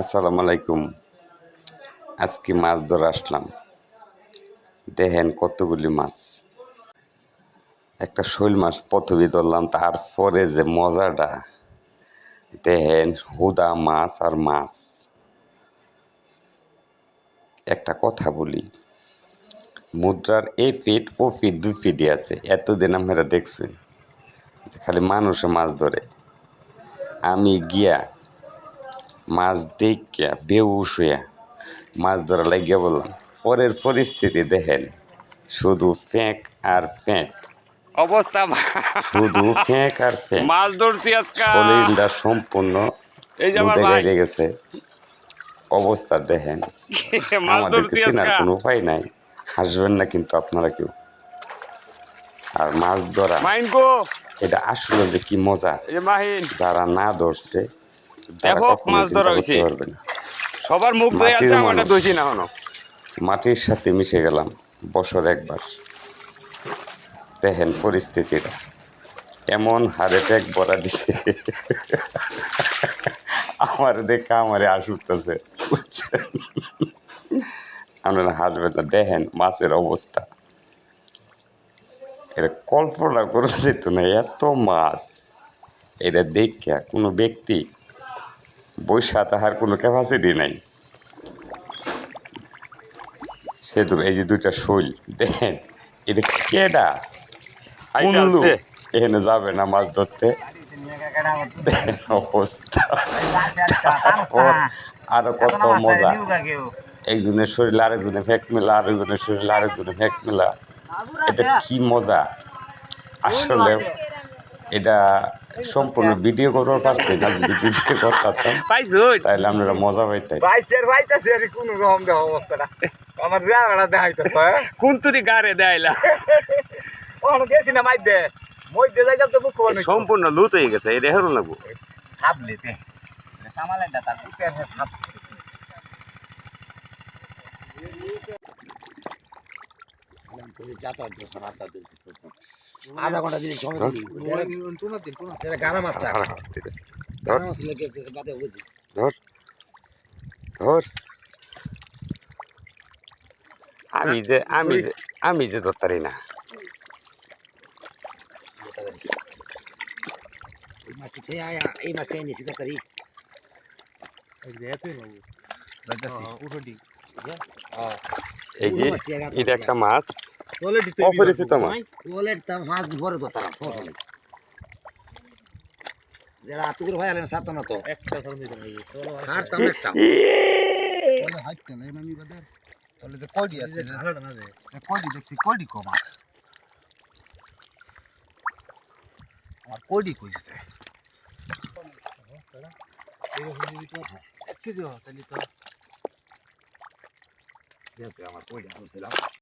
আসসালামু আলাইকুম। আজকে মাছ ধরে আসলাম। দেখেন কতগুলি মাছ। একটা শৈল মাছ প্রথমে ধরলাম, তারপরে যে মজাটা, দেখেন হুদা মাছ আর মাছ। একটা কথা বলি, মুদ্রার এই পেট ও পিঠ, দুই পিঠই আছে, এতদিন আমরা দেখছি খালি মানুষে মাছ ধরে। আমি গিয়া মাছ দেখিয়া বেউস হইয়া মাছ ধরা লাগিয়া বললাম পরের পরিস্থিতি দেখেন শুধু ফেঁক আর ফেঁক। অবস্থা শুধু ফ্যাঁক আর ফ্যাঁক মাছ ধরছি আজকে। শরীরটা সম্পূর্ণ এই যে আমার ভাই। গেছে। অবস্থা দেখেন আমাদের না কোনো উপায় নাই। হাসবেন না কিন্তু আপনারা কেউ। আর মাছ ধরা এটা আসলে যে কি মজা। যারা না ধরছে ব্যাপক মাছ ধরা হয়েছে। সবার মুখ ধুয়ে মাটির আছে আমারটা। না হনো মাটির সাথে মিশে গেলাম বছর একবার। দেখেন পরিস্থিতিটা। এমন হারে ট্যাগ ভরা দিছে। আমার দেখে আমারে আসুকতেছে বুঝছেন? আপনারা হাসবেন না দেখেন মাছের অবস্থা। এটা কল্পনা করে যেত না এত মাছ। এটা দেখা কোনো ব্যক্তি বৈশা তাহার কোনো ক্যাপাসিটি নাই। সে তো এই যে দুইটা শৈল দেখেন এটা কেডা? এখানে যাবে না মাছ ধরতে। অবস্থা। আরও কত মজা। একজনের শরীর আরেকজনের ফেক মেলা আরেকজনের শরীর আরেকজনের ফেক মেলা এটা কি মজা? আসলে এটা সম্পূর্ণ ভিডিও করবার পারছি না যদি ভিডিও করতাম। পাইছো? তাহলে আপনারা মজা পাইতেন বাইচের বাইতাছে আর কোন রকম দেহ অবস্থাটা। আমার জায়গাটা দেখাইতেছে কোন তুরি গারে দেয়লা ওখানে গেছি না মাইদে মধ্যে জায়গা তো বুক করে সম্পূর্ণ লুত হয়ে গেছে এটা হেরো লাগবো। সাবলিতে সামালে দা তার বুকের হে সাব আধা ঘণ্টা দিলে সময় দিলি। গানা মাছটা ঠিক আছে। গানা মাছ লেগে বাদে বুঝি ধর। ধর। আমি যে আমি যে আমি যে ধরতারি না। এই মাছটি এনেছি এই যে এটা একটা মাছ। অপরিচিত মাছ ওলেট তা মাছ ভরে তো তারা যারা আতুকুর ভাই আলেন তো একটা যে আছে যে দেখছি কলডি কম আমার কলডি কইছে আমার কই যাচ্ছিলাম